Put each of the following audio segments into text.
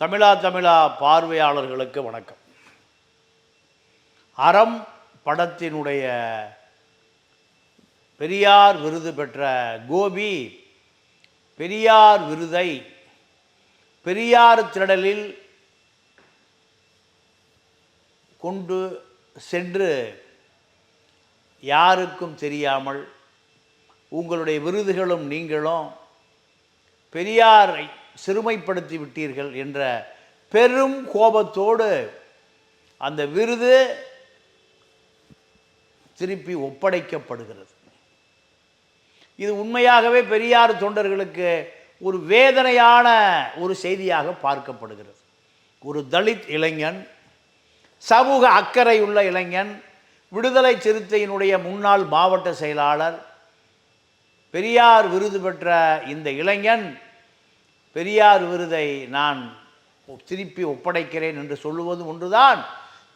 தமிழா தமிழா பார்வையாளர்களுக்கு வணக்கம். அறம் படத்தினுடைய பெரியார் விருது பெற்ற கோபி பெரியார் விருதை பெரியார் திடலில் கொண்டு சென்று யாருக்கும் தெரியாமல் உங்களுடைய விருதுகளும் நீங்களும் பெரியாரை சிறுமைப்படுத்தி விட்டீர்கள் என்ற பெரும் கோபத்தோடு அந்த விருது திருப்பி ஒப்படைக்கப்படுகிறது. இது உண்மையாகவே பெரியார் தொண்டர்களுக்கு ஒரு வேதனையான ஒரு செய்தியாக பார்க்கப்படுகிறது. ஒரு தலித் இளைஞன் சமூக அக்கறை உள்ள இளைஞன் விடுதலை சிறுத்தையினுடைய முன்னாள் மாவட்ட செயலாளர் பெரியார் விருது பெற்ற இந்த இளைஞன் பெரியார் விருதை நான் திருப்பி ஒப்படைக்கிறேன் என்று சொல்லுவதும் ஒன்றுதான்.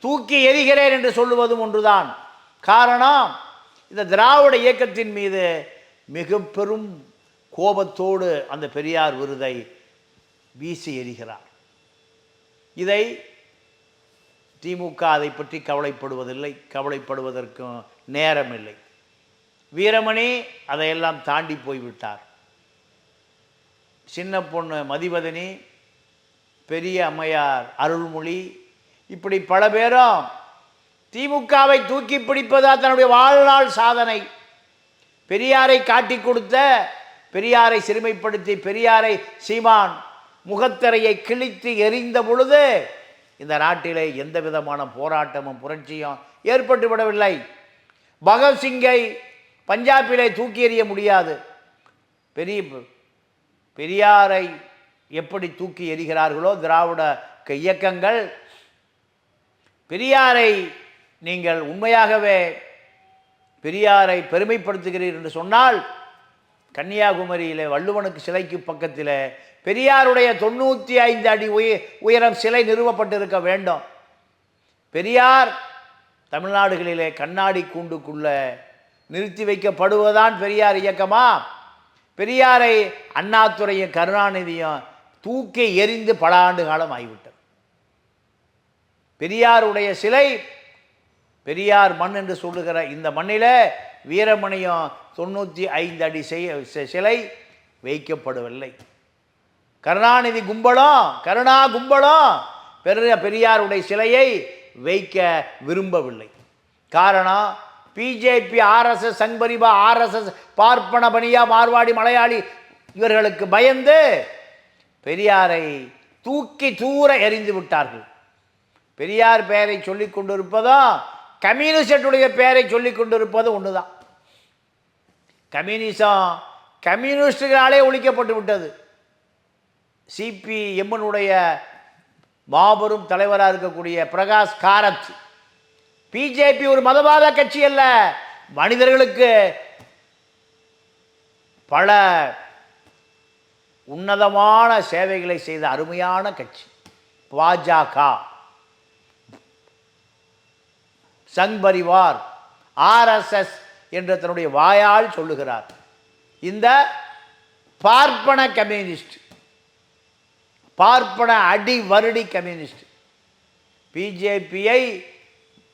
தூக்கி எறிகிறேன் என்று சொல்லுவதும் ஒன்றுதான். காரணம் இந்த திராவிட இயக்கத்தின் மீது மிக பெரும் கோபத்தோடு அந்த பெரியார் விருதை வீசி எறிகிறார். இதை திமுக அதை பற்றி கவலைப்படுவதில்லை. கவலைப்படுவதற்கும் நேரமில்லை. வீரமணி அதையெல்லாம் தாண்டி போய்விட்டார். சின்ன பொண்ணு மதிவதனி பெரிய அம்மையார் அருள்மொழி இப்படி பல பேரும் திமுகவை தூக்கி பிடிப்பதா தன்னுடைய வாழ்நாள் சாதனை. பெரியாரை காட்டி கொடுத்த பெரியாரை சிறுமைப்படுத்தி பெரியாரை சீமான் முகத்திரையை கிழித்து எரிந்த பொழுது இந்த நாட்டிலே எந்த விதமான போராட்டமும் புரட்சியும் ஏற்பட்டு விடவில்லை. பகத்சிங்கை பஞ்சாபிலே தூக்கி எறிய முடியாது. பெரிய பெரியாரை எப்படி தூக்கி எறிகிறார்களோ திராவிட க- இயக்கங்கள் பெரியாரை நீங்கள் உண்மையாகவே பெரியாரை பெருமைப்படுத்துகிறீர் என்று சொன்னால் கன்னியாகுமரியில் வள்ளுவனுக்கு சிலைக்கு பக்கத்தில் பெரியாருடைய தொண்ணூற்றி ஐந்து அடி உய உயரம் சிலை நிறுவப்பட்டிருக்க வேண்டும். பெரியார் தமிழ்நாடுகளிலே கண்ணாடி கூண்டுக்குள்ளே நிறுத்தி வைக்கப்படுவதுதான் பெரியார் இயக்கமா? பெரியாரை அண்ணாத்துறையும் கருணாநிதியும் தூக்கி எறிந்து பல ஆண்டு காலம் ஆகிவிட்டது. பெரியாருடைய சிலை பெரியார் மண் என்று சொல்லுகிற இந்த மண்ணில் வீரமணியம் தொண்ணூற்றி ஐந்து அடி செய்ய சிலை வைக்கப்படவில்லை. கருணாநிதி கும்பலும் கருணா கும்பலும் பெரிய பெரியாருடைய சிலையை வைக்க விரும்பவில்லை. காரணம் பிஜேபி ஆர்எஸ்எஸ் சங்பரிபா ஆர்எஸ்எஸ் பார்ப்பன பணியா மார்வாடி மலையாளி இவர்களுக்கு பயந்து பெரியாரை தூக்கி தூர எறிந்து விட்டார்கள். பெரியார் பெயரை சொல்லிக் கொண்டிருப்பதும் கம்யூனிஸ்டுடைய பெயரை சொல்லிக் கொண்டிருப்பதும் ஒன்று தான் கம்யூனிசம் கம்யூனிஸ்டுகளாலே ஒழிக்கப்பட்டு விட்டது. சிபிஎம்னுடைய மாபெரும் தலைவராக இருக்கக்கூடிய பிரகாஷ் காரத் பிஜேபி ஒரு மதவாத கட்சி அல்ல. மனிதர்களுக்கு பல உன்னதமான சேவைகளை செய்த அருமையான கட்சி. பாஜக. சங் பரிவார் ஆர்எஸ்எஸ் என்று தன்னுடைய வாயால் சொல்லுகிறார். இந்த பார்ப்பன கம்யூனிஸ்ட் பார்ப்பன அடி வருடி கம்யூனிஸ்ட் பிஜேபியை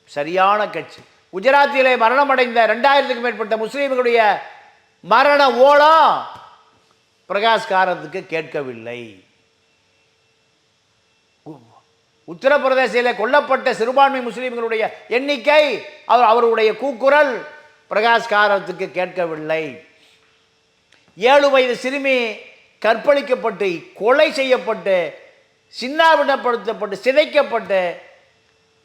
சரியான கட்சி. குஜராத்திலே மரணமடைந்த ரெண்டாயிரத்துக்கும் மேற்பட்ட முஸ்லீம்களுடைய மரண ஓலம் பிரகாஷ் காரத்துக்கு கேட்கவில்லை உத்தரப்பிரதேசத்தில் கொல்லப்பட்ட சிறுபான்மை முஸ்லீம்களுடைய எண்ணிக்கை அவர் அவருடைய கூக்குரல் பிரகாஷ் காரத்துக்கு கேட்கவில்லை. ஏழு வயது சிறுமி கற்பழிக்கப்பட்டு கொலை செய்யப்பட்டு சின்னாவிடப்படுத்தப்பட்டு சிதைக்கப்பட்டு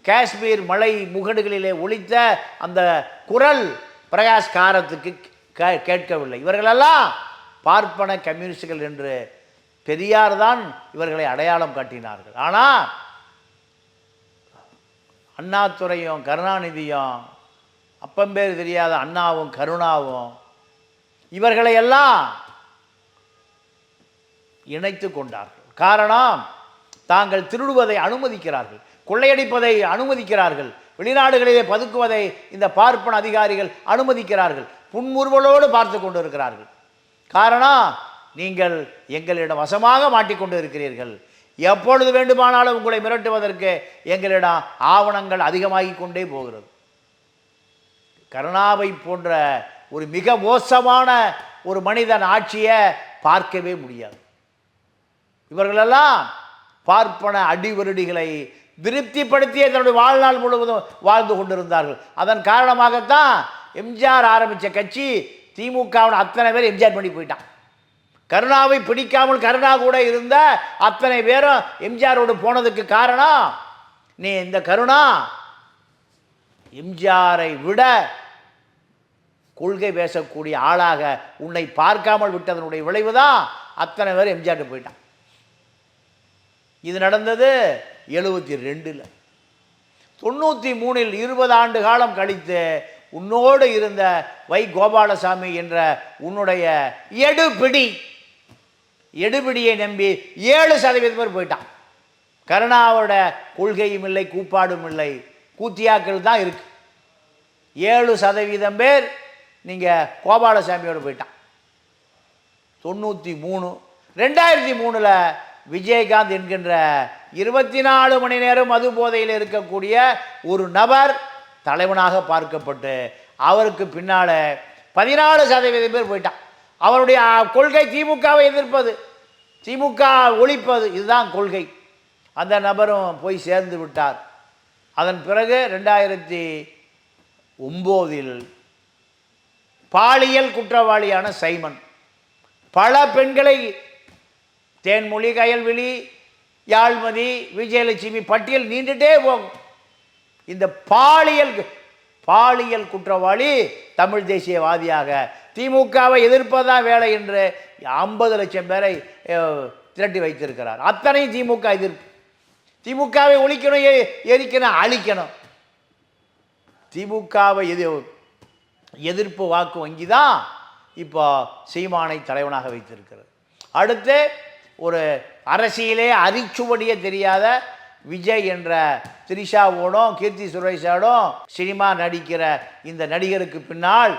காஷ்மீர் மலை முகடுகளிலே ஒழித்த அந்த குரல் பிரகாஷ் காரத்துக்கு கே- கேட்கவில்லை. இவர்களெல்லாம் பார்ப்பன கம்யூனிஸ்டுகள் என்று பெரியார் தான் இவர்களை அடையாளம் காட்டினார்கள். ஆனால் அண்ணாதுரையும் கருணாநிதியும் அப்பம்பேர் தெரியாத அண்ணாவும் கருணாவும் இவர்களை எல்லாம் இணைத்து கொண்டார்கள். காரணம் தாங்கள் திருடுவதை அனுமதிக்கிறார்கள். கொள்ளையடிப்பதை அனுமதிக்கிறார்கள். வெளிநாடுகளிலே பதுக்குவதை இந்த பார்ப்பன அதிகாரிகள் அனுமதிக்கிறார்கள். புன்முறுவலோடு பார்த்து கொண்டிருக்கிறார்கள். காரணம் நீங்கள் எங்களிடம் வசமாக மாட்டிக்கொண்டு இருக்கிறீர்கள் எப்பொழுது வேண்டுமானாலும் உங்களை மிரட்டுவதற்கு எங்களிடம் ஆவணங்கள் அதிகமாகி கொண்டே போகிறது. கருணாவை போன்ற ஒரு மிக மோசமான ஒரு மனிதன் ஆட்சியை பார்க்கவே முடியாது. இவர்களெல்லாம் பார்ப்பன அடிவருடிகளை திருப்திப்படுத்திய தன்னுடைய வாழ்நாள் முழுவதும் வாழ்ந்து கொண்டிருந்தார்கள். அதன் காரணமாகத்தான் எம்ஜிஆர் ஆரம்பித்த கட்சி திமுகவின் அத்தனை பேர் எம்ஜிஆர் பண்ணி போயிட்டான். கருணாவை பிடிக்காமல் கருணா கூட இருந்த அத்தனை பேரும் எம்ஜிஆரோடு போனதுக்கு காரணம் நீ இந்த கருணா எம்ஜிஆரை விட கொள்கை பேசக்கூடிய ஆளாக உன்னை பார்க்காமல் விட்டதனுடைய விளைவுதான் அத்தனை பேர் எம்ஜிஆர் போயிட்டான். இது நடந்தது எழுபத்தி ரெண்டில். தொண்ணூற்றி மூணில் இருபது ஆண்டு காலம் கழித்து உன்னோடு இருந்த வை கோபாலசாமி என்ற உன்னுடைய எடுபிடி எடுபிடியை நம்பி ஏழு சதவீதம் பேர் போயிட்டான். கருணாவோட கொள்கையும் இல்லை கூப்பாடும் இல்லை கூத்தியாக்கள் தான் இருக்கு. ஏழு சதவீதம் பேர் நீங்கள் கோபாலசாமியோடு போயிட்டான். தொண்ணூற்றி மூணு ரெண்டாயிரத்தி மூணில் விஜயகாந்த் என்கின்ற இருபத்தி நாலு மணி நேரம் மது போதையில் இருக்கக்கூடிய ஒரு நபர் தலைவனாக பார்க்கப்பட்டு அவருக்கு பின்னால் பதினாலு சதவீதம் பேர் போயிட்டான். அவருடைய கொள்கை திமுகவை எதிர்ப்பது திமுக ஒழிப்பது இதுதான் கொள்கை. அந்த நபரும் போய் சேர்ந்து விட்டார். அதன் பிறகு ரெண்டாயிரத்தி ஒம்போதில் பாலியல் குற்றவாளியான சைமன். பல பெண்களை தேன்மொழி கயல்விழி யாழ்மதி விஜயலட்சுமி பட்டியல் நீண்டுட்டே போகும். இந்த பாலியல் பாலியல் குற்றவாளி தமிழ் தேசியவாதியாக திமுகவை எதிர்ப்பதான் வேலை என்று ஐம்பது லட்சம் பேரை திரட்டி வைத்திருக்கிறார். அத்தனையும் திமுக எதிர்ப்பு. திமுகவை ஒழிக்கணும் எரிக்கணும் அழிக்கணும். திமுகவை எது எதிர்ப்பு வாக்கு வங்கி தான் இப்போ சீமானை தலைவனாக வைத்திருக்கிறது. அடுத்து ஒரு அரசியலே அரிச்சுவடியே தெரியாத விஜய் என்ற திரிஷாவோடும் கீர்த்தி சுரேஷோடும் சினிமா நடிக்கிற இந்த நடிகருக்கு பின்னால்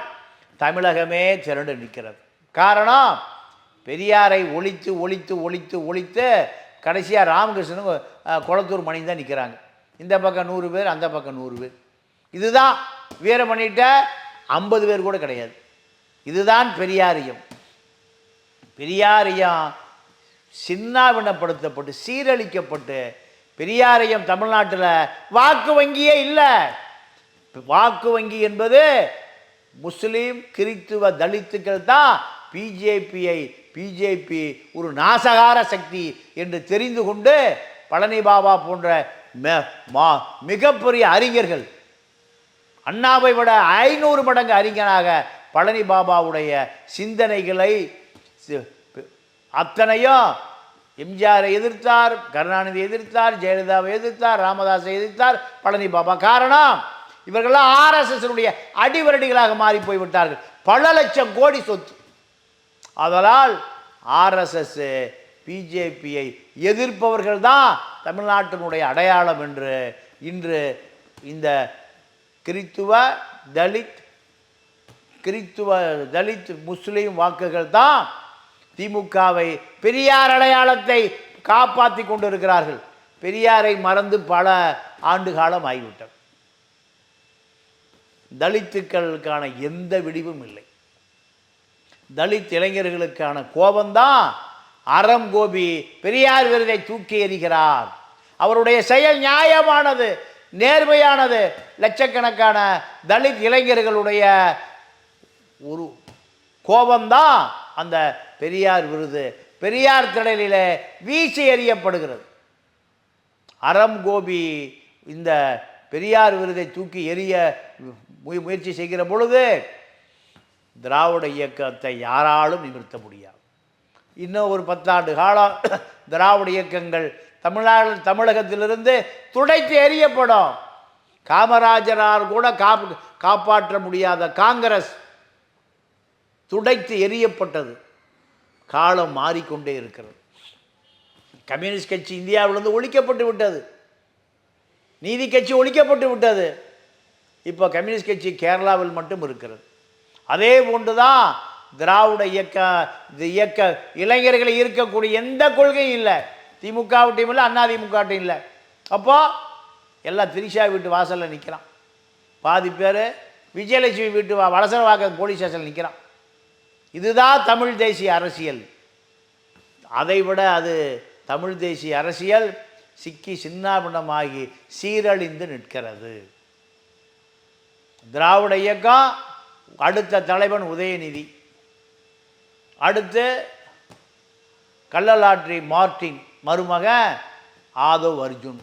தமிழகமே திரண்டு நிற்கிறது. காரணம் பெரியாரை ஒழித்து ஒழித்து ஒழித்து ஒழித்து கடைசியாக ராமகிருஷ்ணனும் குளத்தூர் மணி தான் நிற்கிறாங்க இந்த பக்கம் நூறு பேர் அந்த பக்கம் நூறு பேர். இதுதான் வீரமணிகிட்ட ஐம்பது பேர் கூட கிடையாது. இதுதான் பெரியாரியம். பெரியாரியம் சின்னாவினப்படுத்தப்பட்டு சீரழிக்கப்பட்டு பெரியாரையும் தமிழ்நாட்டில் வாக்கு வங்கியே இல்லை. வாக்கு வங்கி என்பது முஸ்லீம் கிறித்துவ தலித்துக்கள் தான் பிஜேபியை பிஜேபி ஒரு நாசகார சக்தி என்று தெரிந்து கொண்டு பழனி பாபா போன்ற மா- மிகப்பெரிய அறிஞர்கள் அண்ணாவை விட ஐநூறு மடங்கு அறிஞனாக பழனி பாபாவுடைய சிந்தனைகளை அத்தனையும் எம்ஜிஆரை எதிர்த்தார் கருணாநிதி எதிர்த்தார் ஜெயலலிதாவை எதிர்த்தார் ராமதாஸை எதிர்த்தார். பழனி பாபா காரணம் இவர்கள்லாம் ஆர்எஸ்எஸ்னுடைய அடிவரடிகளாக மாறி போய்விட்டார்கள். பல லட்சம் கோடி சொத்து. அதனால் ஆர்எஸ்எஸ் பிஜேபியை எதிர்ப்பவர்கள் தான் தமிழ்நாட்டினுடைய அடையாளம் என்று இன்று இந்த கிறித்துவ தலித் கிறித்துவ தலித் முஸ்லீம் வாக்குகள் தான் திமுகவை பெரியார் அடையாளத்தை காப்பாற்றி கொண்டிருக்கிறார்கள். பெரியாரை மறந்து பல ஆண்டு காலம் ஆகிவிட்டது. தலித்துக்களுக்கான எந்த விடிவும் இல்லை. தலித் இளைஞர்களுக்கான கோபம்தான் அறம் கோபி பெரியார் விருதை தூக்கி எறிகிறார். அவருடைய செயல் நியாயமானது நேர்மையானது. லட்சக்கணக்கான தலித் இளைஞர்களுடைய ஒரு கோபம்தான் அந்த பெரியார் விருது. பெரியார் திடலில் வீசி எறியப்படுகிறது. அறம் கோபி இந்த பெரியார் விருதை தூக்கி எறிய முயற்சி செய்கிற பொழுது திராவிட இயக்கத்தை யாராலும் நிமிர்த்த முடியாது. இன்னும் ஒரு பத்தாண்டு காலம் திராவிட இயக்கங்கள் தமிழ்நாடு தமிழகத்திலிருந்து துடைத்து எறியப்படும். காமராஜரால் கூட காப் காப்பாற்ற முடியாத காங்கிரஸ் துடைத்து எறியப்பட்டது. காலம் மாறிக்கொண்டே இருக்கிறது. கம்யூனிஸ்ட் கட்சி இந்தியாவிலிருந்து ஒழிக்கப்பட்டு விட்டது. நீதி கட்சி ஒழிக்கப்பட்டு விட்டது. இப்போ கம்யூனிஸ்ட் கட்சி கேரளாவில் மட்டும் இருக்கிறது. அதே போன்று தான் திராவிட இயக்க இயக்க இளைஞர்களை இருக்கக்கூடிய எந்த கொள்கையும் இல்லை. திமுகவிட்டையும் இல்லை அதிமுகட்டையும் இல்லை. அப்போது எல்லாம் திரிஷா வீட்டு வாசலில் நிற்கிறான் பாதி பேர் விஜயலட்சுமி வீட்டு வா போலீஸ் ஸ்டேஷனில் நிற்கிறான் இதுதான் தமிழ் தேசிய அரசியல். அதை விட அது தமிழ் தேசிய அரசியல் சிக்கி சின்னாபின்னமாகி சீரழிந்து நிற்கிறது. திராவிட இயக்கம் அடுத்த தலைவன் உதயநிதி. அடுத்து கள்ளலாற்றி மார்ட்டின் மருமக ஆதவ் அர்ஜுன்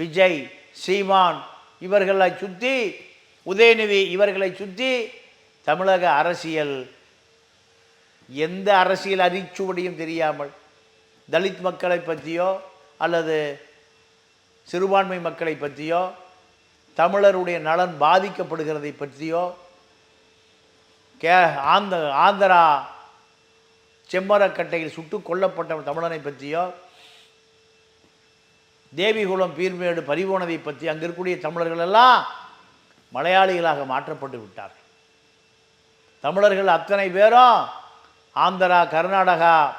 விஜய் சீமான் இவர்களை சுற்றி உதயநிதி இவர்களை சுற்றி தமிழக அரசியல் எந்த அரசியல் அரிச்சுவடியும் தெரியாமல் தலித் மக்களை பற்றியோ அல்லது சிறுபான்மை மக்களை பற்றியோ தமிழருடைய நலன் பாதிக்கப்படுகிறதை பற்றியோ கே ஆந்த ஆந்திரா செம்மரக்கட்டையில் சுட்டு கொல்லப்பட்ட தமிழனை பற்றியோ தேவிகுளம் பீர்மேடு பறிபோனதை பற்றி அங்கே இருக்கக்கூடிய தமிழர்கள் எல்லாம் மலையாளிகளாக மாற்றப்பட்டு விட்டார்கள். தமிழர்கள் அத்தனை பேரும் ஆந்திரா கர்நாடகா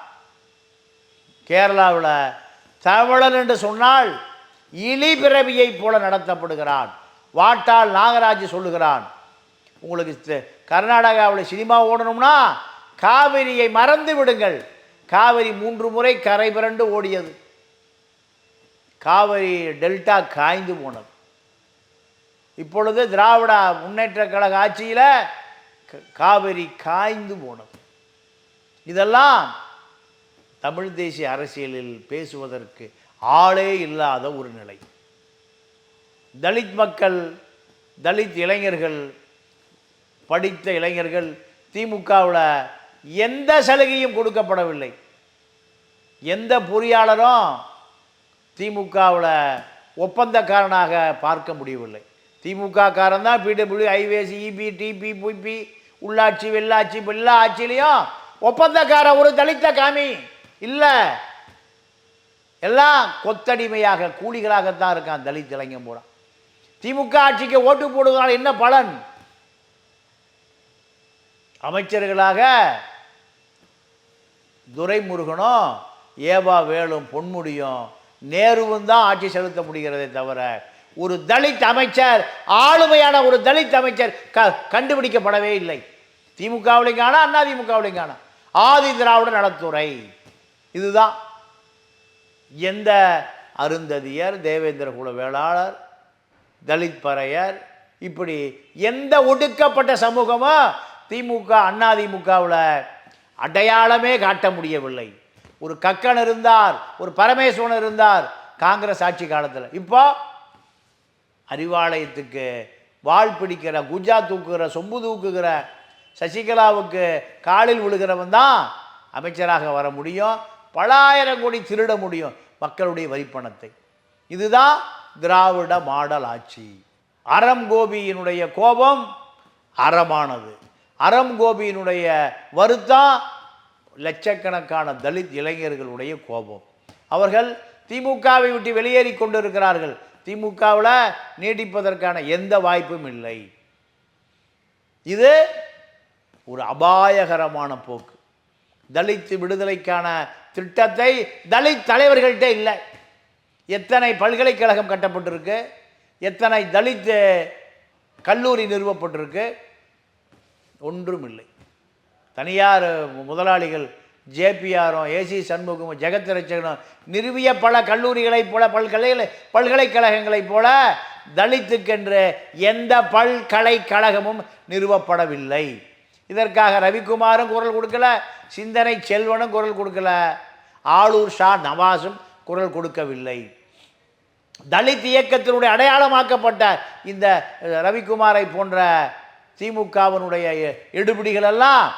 கேரளாவில் தமிழன் என்று சொன்னால் இலி பிறவியைப் போல நடத்தப்படுகிறான். வாட்டாள் நாகராஜ் சொல்லுகிறான். உங்களுக்கு கர்நாடகாவில் சினிமா ஓடணும்னா காவிரியை மறந்து விடுங்கள். காவிரி மூன்று முறை கரை பிறண்டு ஓடியது. காவிரி டெல்டா காய்ந்து போனது. இப்பொழுது திராவிட முன்னேற்ற கழக ஆட்சியில் க- காவிரி காய்ந்து போனது. இதெல்லாம் தமிழ் தேசிய அரசியலில் பேசுவதற்கு ஆளே இல்லாத ஒரு நிலை. தலித் மக்கள் தலித் இளைஞர்கள் படித்த இளைஞர்கள் திமுகவில் எந்த சலுகையும் கொடுக்கப்படவில்லை. எந்த பொறியாளரும் திமுகவில் ஒப்பந்தக்காரனாக பார்க்க முடியவில்லை. திமுக காரன் தான் பிடபிள்யூ ஐவேசி இபி டிபி புபி உள்ளாட்சி வெள்ளாட்சி எல்லா ஆட்சியிலையும் ஒப்பந்தக்கார ஒரு தலித்த காமி இல்லை. எல்லாம் கொத்தடிமையாக கூலிகளாகத்தான் இருக்கான் தலித் இளைஞன் பூரா திமுக ஆட்சிக்கு ஓட்டு போடுவதால் என்ன பலன்? அமைச்சர்களாக துரைமுருகனும் ஏவா வேலும் பொன்முடியும் நேருவும் தான் ஆட்சி செலுத்த முடிகிறதே தவிர ஒரு தலித் அமைச்சர் ஆளுமையான ஒரு தலித் அமைச்சர் க கண்டுபிடிக்கப்படவே இல்லை. திமுகவிலையும் காணா அண்ணா திமுகவிலையும் காணா. ஆதி திராவிட நலத்துறை. இதுதான். எந்த அருந்ததியர் தேவேந்திர குல வேளாளர் தலித் பறையர் இப்படி எந்த ஒடுக்கப்பட்ட சமூகமோ திமுக அண்ணா திமுகவில் அடையாளமே காட்ட முடியவில்லை. ஒரு கக்கன் இருந்தார் ஒரு பரமேஸ்வரன் இருந்தார் காங்கிரஸ் ஆட்சி காலத்தில். இப்போ அறிவாலயத்துக்கு வாள் பிடிக்கிற குஜா தூக்குகிற சொம்பு தூக்குகிற சசிகலாவுக்கு காலில் விழுகிறவன் தான் அமைச்சராக வர முடியும். பலாயிரம் கோடி திருட முடியும் மக்களுடைய வரிப்பணத்தை. இதுதான் திராவிட மாடல் ஆட்சி. அறம் கோபியினுடைய கோபம் அறமானது. அறம் கோபியினுடைய வருத்தம் லட்சக்கணக்கான தலித் இளைஞர்களுடைய கோபம். அவர்கள் திமுகவை விட்டு வெளியேறி கொண்டிருக்கிறார்கள். திமுகவில் நீடிப்பதற்கான எந்த வாய்ப்பும் இல்லை. இது ஒரு அபாயகரமான போக்கு. தலித்து விடுதலைக்கான திட்டத்தை தலித் தலைவர்கள்ட்ட இல்லை. எத்தனை பல்கலைக்கழகம் கட்டப்பட்டிருக்கு? எத்தனை தலித் கல்லூரி நிறுவப்பட்டிருக்கு? ஒன்றும் இல்லை. தனியார் முதலாளிகள் ஜேபிஆரும் ஏசி சண்முகமும் ஜெகத் ரட்சகனும் நிறுவிய பல கல்லூரிகளைப் போல பல்கலை பல்கலைக்கழகங்களைப் போல தலித்துக்கென்று எந்த பல்கலைக்கழகமும் நிறுவப்படவில்லை. இதற்காக ரவிக்குமாரும் குரல் கொடுக்கல சிந்தனை செல்வனும் குரல் கொடுக்கல. ஆளூர் ஷா நவாஸும் குரல் கொடுக்கவில்லை. தலித் இயக்கத்தினுடைய அடையாளமாக்கப்பட்ட இந்த ரவிக்குமாரை போன்ற திமுகவினுடைய எடுபிடிகளெல்லாம்.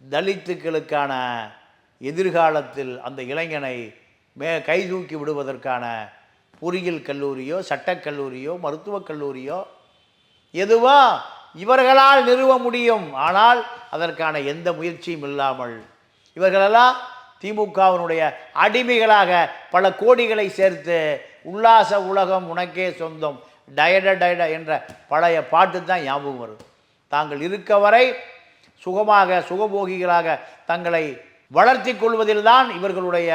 தலித்துக்களுக்கான எதிர்காலத்தில் அந்த இளைஞனை மே கை தூக்கி விடுவதற்கான பொறியியல் கல்லூரியோ சட்டக் கல்லூரியோ மருத்துவக் கல்லூரியோ எதுவோ இவர்களால் நிறுவ முடியும். ஆனால் அதற்கான எந்த முயற்சியும் இல்லாமல் இவர்களெல்லாம் திமுகவினுடைய அடிமைகளாக பல கோடிகளை சேர்த்து உல்லாச உலகம் உனக்கே சொந்தம் டயட டயட என்ற பழைய பாட்டு தான் ஞாபகம் வரும். தாங்கள் இருக்க வரை சுகமாக சுகபோகிகளாக தங்களை வளர்த்தி கொள்வதில்தான் இவர்களுடைய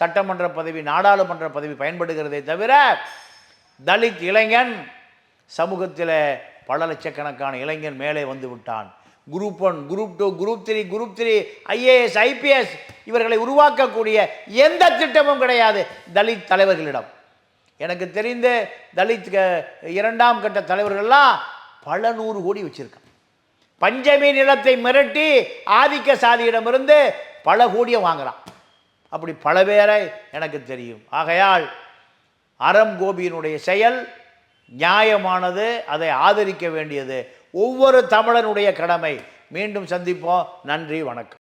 சட்டமன்ற பதவி நாடாளுமன்ற பதவி பயன்படுகிறதே தவிர தலித் இளைஞன் சமூகத்தில் பல லட்சக்கணக்கான இளைஞன் மேலே வந்து விட்டான். Group one group two group three group three IAS IPS இவர்களை உருவாக்கக்கூடிய எந்த திட்டமும் கிடையாது. தலித் தலைவர்களிடம். எனக்கு தெரிந்து தலித் க- இரண்டாம் கட்ட தலைவர்கள்லாம் பல நூறு கோடி வச்சுருக்கான் பஞ்சமி நிலத்தை மிரட்டி ஆதிக்க சாதியிடமிருந்து பல கோடியை வாங்குகிறான் அப்படி பல பேரை எனக்கு தெரியும். ஆகையால் அறம் கோபியினுடைய செயல் நியாயமானது அதை ஆதரிக்க வேண்டியது. ஒவ்வொரு தமிழனுடைய கடமை. மீண்டும் சந்திப்போம். நன்றி வணக்கம்.